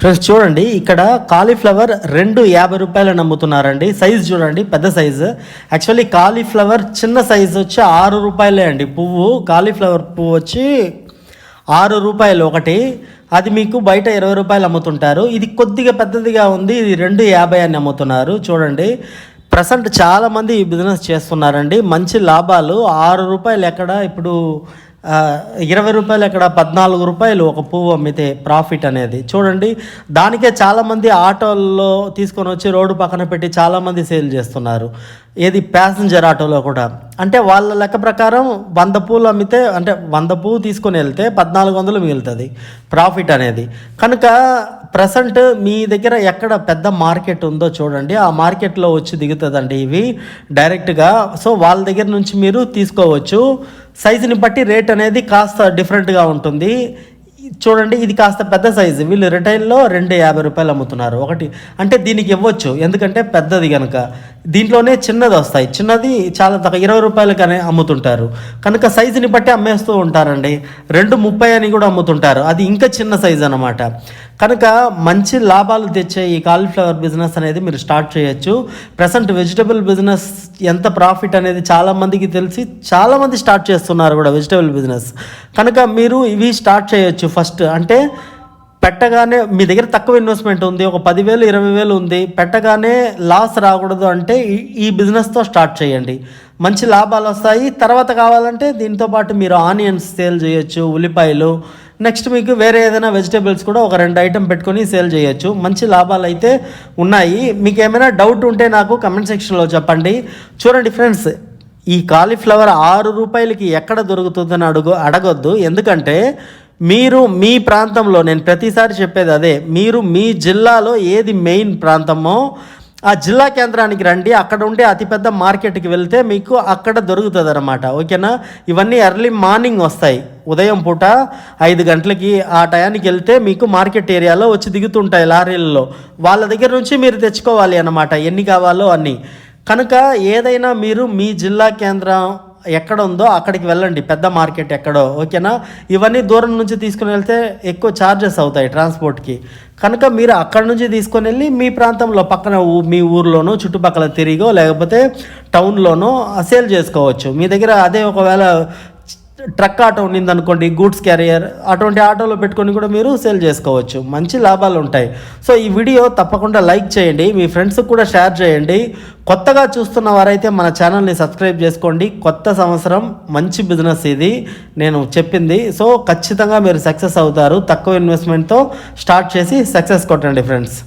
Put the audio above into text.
Friends చూడండి ఇక్కడ cauliflower రెండు యాభై రూపాయలు అమ్ముతున్నారండి సైజ్ చూడండి పెద్ద సైజు యాక్చువల్లీ కాలీఫ్లవర్ చిన్న సైజు వచ్చి ఆరు రూపాయలే అండి. పువ్వు కాలీఫ్లవర్ పువ్వు వచ్చి ఆరు రూపాయలు ఒకటి. అది మీకు బయట ఇరవై రూపాయలు అమ్ముతుంటారు. ఇది కొద్దిగా పెద్దదిగా ఉంది ఇది రెండు యాభై అని అమ్ముతున్నారు. చూడండి ప్రజెంట్ చాలామంది ఈ బిజినెస్ చేస్తున్నారండి. మంచి లాభాలు ఆరు రూపాయలు ఎక్కడ ఇప్పుడు ఇరవై రూపాయలు ఇక్కడ పద్నాలుగు రూపాయలు ఒక పువ్వు అమ్మితే ప్రాఫిట్ అనేది. చూడండి దానికే చాలామంది ఆటోల్లో తీసుకొని వచ్చి రోడ్డు పక్కన పెట్టి చాలామంది సేల్ చేస్తున్నారు. ఏది? ప్యాసింజర్ ఆటోలో కూడా. అంటే వాళ్ళ లెక్క ప్రకారం వంద పూలు అమ్మితే అంటే వంద పువ్వు తీసుకొని వెళ్తే పద్నాలుగు వందలు మిగులుతుంది. ప్రాఫిట్ అనేది. కనుక ప్రజెంట్ మీ దగ్గర ఎక్కడ పెద్ద మార్కెట్ ఉందో చూడండి. ఆ మార్కెట్లో వచ్చి దిగుతుందండి ఇవి డైరెక్ట్గా. సో వాళ్ళ దగ్గర నుంచి మీరు తీసుకోవచ్చు. సైజుని బట్టి రేట్ అనేది కాస్త డిఫరెంట్గా ఉంటుంది. చూడండి ఇది కాస్త పెద్ద సైజు. వీళ్ళు రిటైల్లో రెండు యాభై రూపాయలు అమ్ముతున్నారు. ఒకటి అంటే దీనికి ఇవ్వచ్చు. ఎందుకంటే పెద్దది కనుక దీంట్లోనే చిన్నది వస్తాయి. చిన్నది చాలా తక్కువ ఇరవై రూపాయలకనే అమ్ముతుంటారు. కనుక సైజుని బట్టి అమ్మేస్తూ ఉంటారండి. రెండు ముప్పై అని కూడా అమ్ముతుంటారు. అది ఇంకా చిన్న సైజు అనమాట కనుక మంచి లాభాలు తెచ్చే ఈ కాలీఫ్లవర్ బిజినెస్ అనేది మీరు స్టార్ట్ చేయొచ్చు. ప్రజెంట్ వెజిటబుల్ బిజినెస్ ఎంత ప్రాఫిట్ అనేది చాలామందికి తెలిసి చాలామంది స్టార్ట్ చేస్తున్నారు కూడా వెజిటబుల్ బిజినెస్ కనుక మీరు ఇవి స్టార్ట్ చేయొచ్చు ఫస్ట్ అంటే పెట్టగానే మీ దగ్గర తక్కువ ఇన్వెస్ట్మెంట్ ఉంది ఒక పదివేలు ఇరవై వేలు ఉంది పెట్టగానే లాస్ రాకూడదు అంటే ఈ- ఈ బిజినెస్తో స్టార్ట్ చేయండి. మంచి లాభాలు వస్తాయి. తర్వాత కావాలంటే దీంతో పాటు మీరు ఆనియన్స్ సేల్ చేయొచ్చు ఉల్లిపాయలు. నెక్స్ట్ మీకు వేరే ఏదైనా వెజిటేబుల్స్ కూడా ఒక రెండు ఐటెం పెట్టుకొని సేల్ చేయొచ్చు. మంచి లాభాలు అయితే ఉన్నాయి. మీకు ఏమైనా డౌట్ ఉంటే నాకు కమెంట్ సెక్షన్లో చెప్పండి. చూడండి ఫ్రెండ్స్ ఈ కాలీఫ్లవర్ ఆరు రూపాయలకి ఎక్కడ దొరుకుతుందని అడుగు అడగొద్దు. ఎందుకంటే మీరు మీ ప్రాంతంలో నేను ప్రతిసారి చెప్పేది అదే మీరు మీ జిల్లాలో ఏది మెయిన్ ప్రాంతమో ఆ జిల్లా కేంద్రానికి రండి అక్కడ ఉండే అతిపెద్ద మార్కెట్కి వెళ్తే మీకు అక్కడ దొరుకుతుంది అనమాట ఓకేనా? ఇవన్నీ ఎర్లీ మార్నింగ్ వస్తాయి ఉదయం పూట ఐదు గంటలకి ఆ టయానికి వెళ్తే మీకు మార్కెట్ ఏరియాలో వచ్చి దిగుతుంటాయి లారీలలో. వాళ్ళ దగ్గర నుంచి మీరు తెచ్చుకోవాలి అన్నమాట ఎన్ని కావాలో అన్నీ. కనుక ఏదైనా మీరు మీ జిల్లా కేంద్రం ఎక్కడ ఉందో అక్కడికి వెళ్ళండి. పెద్ద మార్కెట్ ఎక్కడో ఓకేనా? ఇవన్నీ దూరం నుంచి తీసుకుని వెళ్తే ఎక్కువ ఛార్జెస్ అవుతాయి ట్రాన్స్పోర్ట్కి కనుక మీరు అక్కడ నుంచి తీసుకొని వెళ్ళి మీ ప్రాంతంలో పక్కన ఊ- మీ ఊర్లోనో చుట్టుపక్కల తిరిగో లేకపోతే టౌన్లోనో సేల్ చేసుకోవచ్చు. మీ దగ్గర అదే ఒకవేళ ట్రక్ ఆటో ఉండింది అనుకోండి గూడ్స్ క్యారియర్. అటువంటి ఆటోలో పెట్టుకొని కూడా మీరు సేల్ చేసుకోవచ్చు. మంచి లాభాలు ఉంటాయి. సో ఈ వీడియో తప్పకుండా లైక్ చేయండి. మీ ఫ్రెండ్స్కి కూడా షేర్ చేయండి. కొత్తగా చూస్తున్న వారైతే మన ఛానల్ని సబ్స్క్రైబ్ చేసుకోండి. కొత్త సంవత్సరం మంచి బిజినెస్ ఇది. నేను చెప్పింది. సో ఖచ్చితంగా మీరు సక్సెస్ అవుతారు. తక్కువ ఇన్వెస్ట్మెంట్తో స్టార్ట్ చేసి సక్సెస్ కొట్టండి ఫ్రెండ్స్.